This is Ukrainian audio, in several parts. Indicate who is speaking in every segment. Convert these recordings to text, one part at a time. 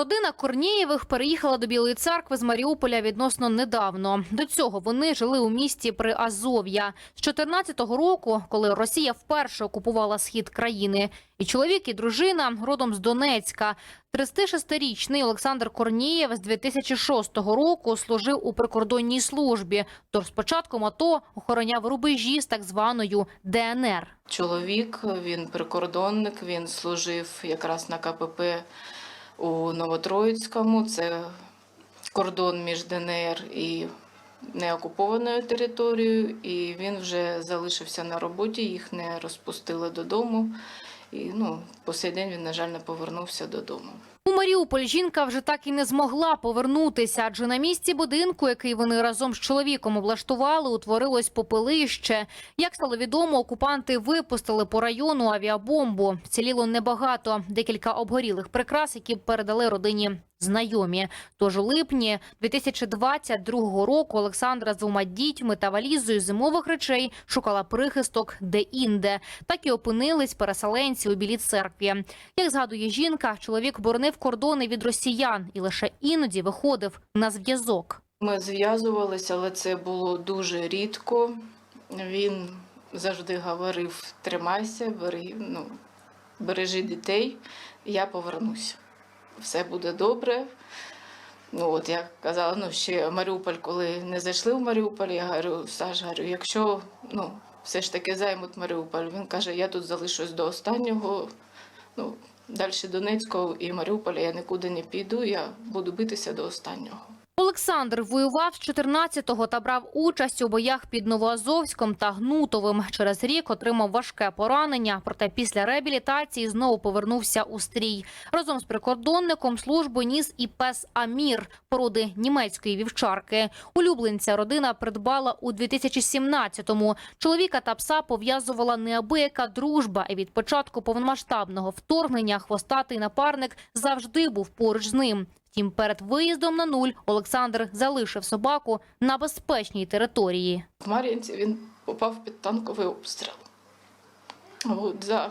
Speaker 1: Родина Корнієвих переїхала до Білої церкви з Маріуполя відносно недавно. До цього вони жили у місті при Азов'я з 14-го року, коли Росія вперше окупувала схід країни. І чоловік, і дружина родом з Донецька. 36-річний Олександр Корнієв з 2006 року служив у прикордонній службі. Тож з початком АТО охороняв рубежі з так званою ДНР.
Speaker 2: Чоловік, він прикордонник, він служив якраз на КПП у Новотроїцькому. Це кордон між ДНР і неокупованою територією. І він вже залишився на роботі, їх не розпустили додому. І ну, по сей день він, на жаль, не повернувся додому.
Speaker 1: У Маріуполь жінка вже так і не змогла повернутися, адже на місці будинку, який вони разом з чоловіком облаштували, утворилось попелище. Як стало відомо, окупанти випустили по району авіабомбу. Вціліло небагато, декілька обгорілих прикрас, які передали родині знайомі. Тож у липні 2022 року Олександра з двома дітьми та валізою зимових речей шукала прихисток де-інде. Так і опинились переселенці у Білій церкві. Як згадує жінка, чоловік боронив кордони від росіян і лише іноді виходив на зв'язок.
Speaker 2: Ми зв'язувалися, але це було дуже рідко. Він завжди говорив: тримайся, бери, ну, бережи дітей, я повернуся. Все буде добре. Ну, от я казала, ну ще Маріуполь, коли не зайшли в Маріуполь, я говорю, Саш, говорю, якщо ну, все ж таки займуть Маріуполь, він каже, я тут залишусь до останнього. Ну, далі Донецького і Маріуполя я нікуди не піду, я буду битися до останнього.
Speaker 1: Олександр воював з 14-го та брав участь у боях під Новоазовськом та Гнутовим. Через рік отримав важке поранення, проте після реабілітації знову повернувся у стрій. Разом з прикордонником службу ніс і пес Амір породи німецької вівчарки. Улюбленця родина придбала у 2017-му. Чоловіка та пса пов'язувала неабияка дружба. І від початку повномасштабного вторгнення хвостатий напарник завжди був поруч з ним. Втім, перед виїздом на нуль Олександр залишив собаку на безпечній території.
Speaker 2: В Мар'їнці він попав під танковий обстріл. От, за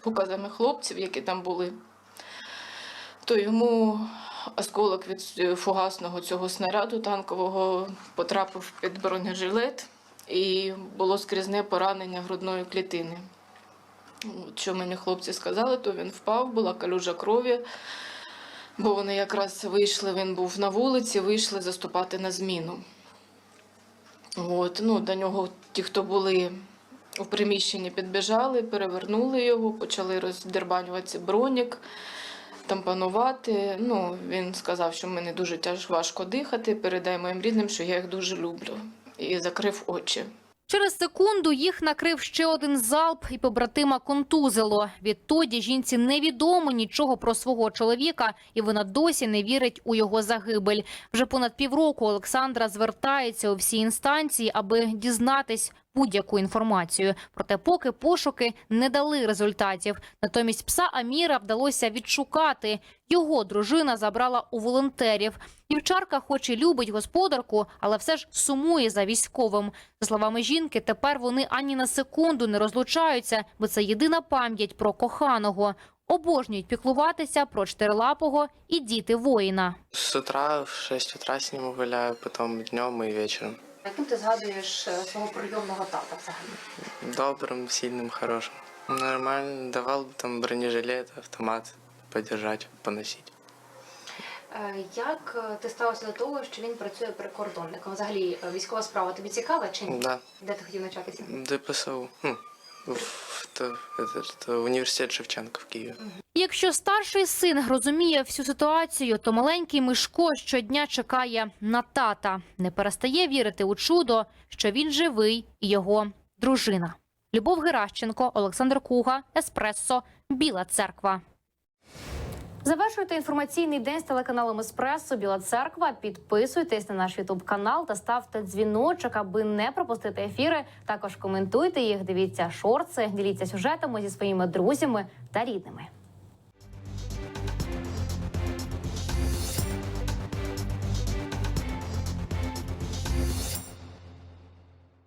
Speaker 2: показами хлопців, які там були, то йому осколок від фугасного цього снаряду танкового потрапив під бронежилет і було скрізне поранення грудної клітини. Що мені хлопці сказали, то він впав, була калюжа крові, бо вони якраз вийшли, він був на вулиці, вийшли заступати на зміну. От, ну, до нього ті, хто були у приміщенні, підбіжали, перевернули його, почали роздербанювати бронік, тампонувати. Ну, він сказав, що мені дуже тяж важко дихати, передай моїм рідним, що я їх дуже люблю. І закрив очі.
Speaker 1: Через секунду їх накрив ще один залп і побратима контузило. Відтоді жінці невідомо нічого про свого чоловіка, і вона досі не вірить у його загибель. Вже понад півроку Олександра звертається у всі інстанції, аби дізнатись будь-яку інформацію. Проте, поки пошуки не дали результатів. Натомість пса Аміра вдалося відшукати. Його дружина забрала у волонтерів. Дівчарка, хоч і любить господарку, але все ж сумує за військовим. За словами жінки, тепер вони ані на секунду не розлучаються, бо це єдина пам'ять про коханого. Обожнюють піклуватися про чотирилапого і діти воїна.
Speaker 3: С утра в 6 утра с ним гуляю, потом днем и вечером
Speaker 1: Яким ти згадуєш свого прийомного тата взагалі?
Speaker 3: Добрым, сильным, хорошим. Нормально. Давал там бронежилет, автомат подержать, поносить.
Speaker 4: Е, Як е, ти ставився до того, що він працює прикордонником? Взагалі, е, військова справа тобі цікава чи ні?
Speaker 3: Да,
Speaker 4: Де ти хотів навчатися?
Speaker 3: ДПСУ. Ну, в, это, этот, университет Шевченко в Киеве.
Speaker 1: Якщо старший син розуміє всю ситуацію, то маленький Мишко щодня чекає на тата, не перестає вірити у чудо, що він живий і його дружина. Любов Геращенко, Олександр Куга, Еспресо, Біла Церква. Завершуйте інформаційний день з телеканалом Еспресо Біла Церква. Підписуйтесь на наш Ютуб канал та ставте дзвіночок, аби не пропустити ефіри. Також коментуйте їх, дивіться шорти, діліться сюжетами зі своїми друзями та рідними.